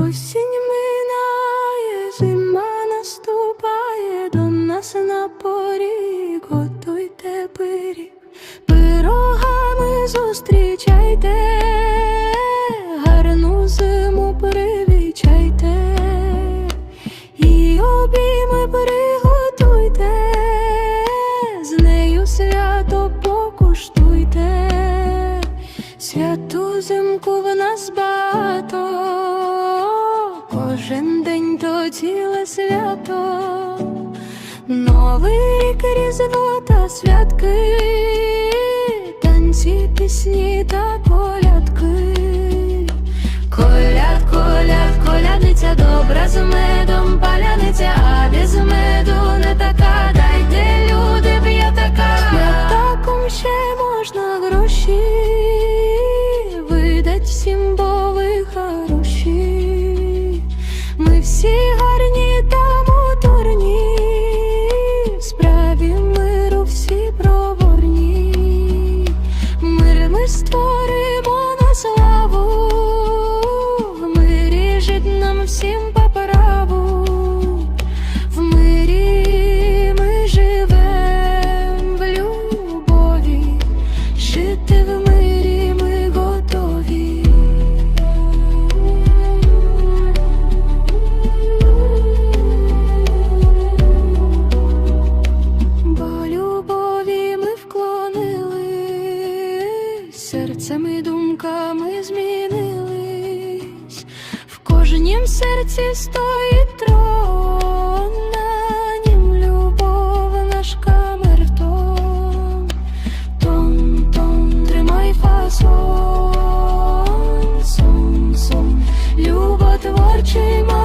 Осінь минає, зима наступає до нас на поріг, готуйте пиріг, пирогами зустрічайте, гарну зиму привічайте, і обійми приготуйте, з нею свято покуштуйте. Святу зимку в нас кожен день то ціле свято, Новий рік, різдво та святки, танці, пісні та колядки. Коляд, коляд, колядниця добра з медом, паляниця, а без меду не така, дайте люди п'ятака. Святаком ще можна гроші видать всім, бо ви всім по праву. В мирі ми живем в любові, жити в мирі ми готові. Бо любові ми вклонились, серцем і думками змінились, в кожнім серці стоїть трон, на нім любов наш камертон, тон, тон, тримай фасон, сон, сон, люботворчий.